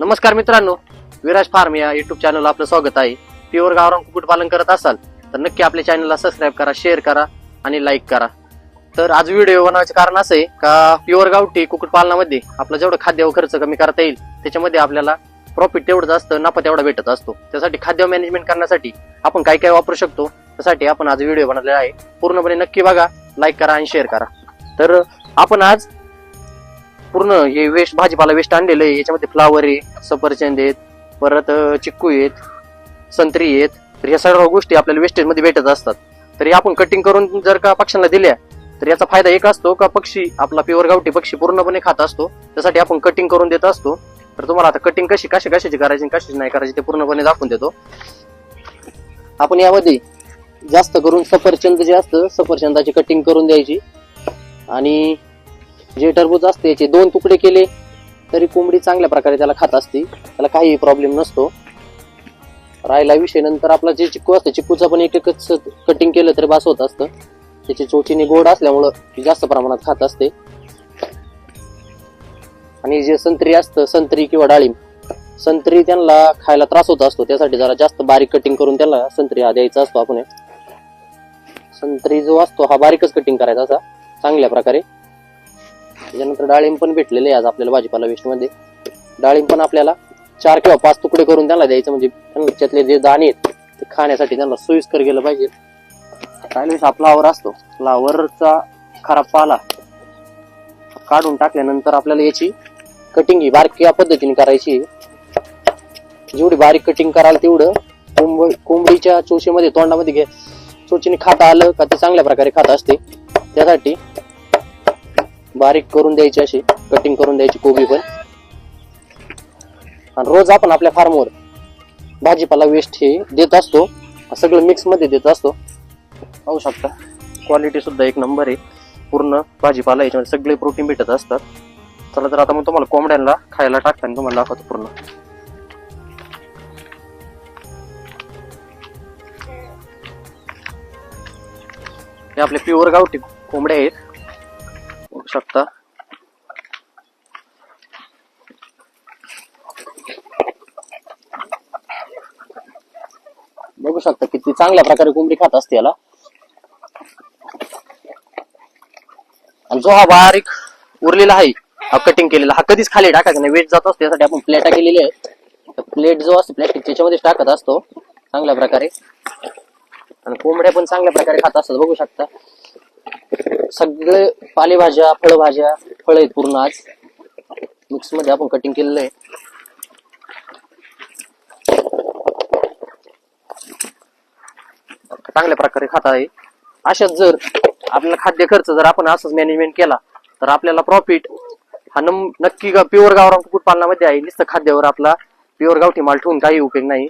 नमस्कार मित्रांनो विराज फार्म या युट्यूब चॅनलला आपलं स्वागत आहे. प्युअर गावरान कुक्कुटपालन करत असाल तर नक्की आपल्या चॅनलला सबस्क्राईब करा शेअर करा आणि लाईक करा. तर आज व्हिडिओ बनवायचं कारण असं आहे का प्युअर गावठी कुक्कुटपालनामध्ये आपलं जेवढं खाद्य व खर्च कमी करता येईल त्याच्यामध्ये आपल्याला प्रॉफिट तेवढं जास्त नफा तेवढा भेटत असतो. त्यासाठी खाद्य मॅनेजमेंट करण्यासाठी आपण काय काय वापरू शकतो त्यासाठी आपण आज व्हिडिओ बनवलेला आहे. पूर्णपणे नक्की बघा लाईक करा आणि शेअर करा. तर आपण आज पूर्ण हे वेस्ट भाजीपाला वेस्ट आणलेलं आहे. याच्यामध्ये फ्लावर आहे सफरचंद आहेत परत चिक्कू आहेत संत्री आहेत. तर ह्या सर्व गोष्टी आपल्याला वेस्टेजमध्ये भेटत असतात. तर या आपण कटिंग करून जर का पक्ष्यांना दिल्या तर याचा फायदा एक असतो का पक्षी आपला प्युअर गावठी पक्षी पूर्णपणे खात असतो. त्यासाठी आपण कटिंग करून देत असतो. तर तुम्हाला आता कटिंग कशी कशी कशाची करायची कशी कशाची नाही करायची ते पूर्णपणे दाखवून देतो. आपण यामध्ये जास्त करून सफरचंद जे असतं सफरचंदाची कटिंग करून द्यायची. आणि जे टरबूज असते याचे दोन तुकडे केले तरी कोंबडी चांगल्या प्रकारे त्याला खात असते. त्याला काही प्रॉब्लेम नसतो. राहिला विषय नंतर आपला जे चिक्कू असतं चिक्कूचं पण एक एकच कटिंग केलं तरी बास होत असतं. त्याची चोचीने गोड असल्यामुळं ती जास्त प्रमाणात खात असते. आणि जे संत्री असतं संत्री किंवा डाळिंब संत्री त्यांना खायला त्रास होत असतो. त्यासाठी जरा जास्त बारीक कटिंग करून त्याला संत्री हा द्यायचा असतो आपण. संत्री जो असतो हा बारीकच कटिंग करायचा असा चांगल्या प्रकारे. त्याच्यानंतर डाळिंब पण भेटलेले आज आपल्याला भाजीपाला वेस्टमध्ये. डाळिंब पण आपल्याला चार किंवा पाच तुकडे करून त्यांना द्यायचं म्हणजे त्यांना जे दाणे आहेत ते खाण्यासाठी त्यांना सोयीस्कर गेलं पाहिजे. काय हा फ्लावर असतो. फ्लावरचा खराब पाला काढून टाकल्यानंतर आपल्याला याची कटिंग ही बारक्या पद्धतीने करायची जेवढी बारीक कटिंग कराल तेवढं कोंब कोंबडीच्या चोशीमध्ये तोंडामध्ये घे चोचीने खाता आलं का ते चांगल्या प्रकारे खात असते. त्यासाठी बारीक करून द्यायची अशी कटिंग करून द्यायची कोबी पण. आणि रोज आपण आपल्या फार्मवर भाजीपाला वेस्ट हे देत असतो. सगळं मिक्समध्ये देत असतो. पाहू शकता क्वालिटी सुद्धा एक नंबर आहे. पूर्ण भाजीपाला याच्यामध्ये सगळे प्रोटीन भेटत असतात. चला तर आता मग तुम्हाला कोंबड्यांना खायला टाकताना तुम्हाला दाखवतो पूर्ण. हे आपले प्युअर गावठी कोंबड्या आहेत. शकता. बघू शकता किती चांगल्या प्रकारे कोंबडी खात असते याला. आणि जो हा बारीक उरलेला आहे हा कटिंग केलेला हा कधीच खाली टाकायचा नाही वेट जात असतो त्यासाठी आपण प्लेटा केलेली आहे. प्लेट जो असतो प्लॅस्टिक त्याच्यामध्ये टाकत असतो चांगल्या प्रकारे. आणि कोंबड्या पण चांगल्या प्रकारे खात असतात बघू शकता. सगळे पालेभाज्या फळभाज्या फळ आहेत पूर्ण आज. मिक्समध्ये आपण कटिंग केलेलं आहे. चांगल्या प्रकारे खात आहे. अशाच जर आपला खाद्य खर्च जर आपण असंच मॅनेजमेंट केला तर आपल्याला प्रॉफिट हा नम नक्की प्युअर गावरान कुक्कुटपालनामध्ये आहे. नुसतं खाद्यावर आपला प्युअर गावठी माल ठेवून काही उपयोग नाही.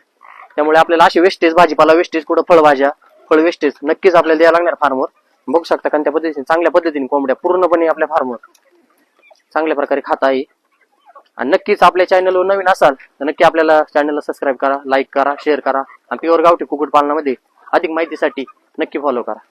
त्यामुळे आपल्याला असे वेस्टेज भाजीपाला वेस्टेज कुठं फळभाज्या फळ वेस्टेज नक्कीच आपल्याला द्यायला लागणार फार्मवर बघू शकता कारण त्या पद्धतीने चांगल्या पद्धतीने कोंबड्या पूर्णपणे आपल्या फार्मवर चांगल्या प्रकारे खात आहे. आणि नक्कीच आपल्या चॅनलवर नवीन असाल तर नक्की आपल्याला चॅनलला सबस्क्राईब करा लाईक करा शेअर करा. आणि प्युअर गावठी कुक्कुटपालनामध्ये अधिक माहितीसाठी नक्की फॉलो करा.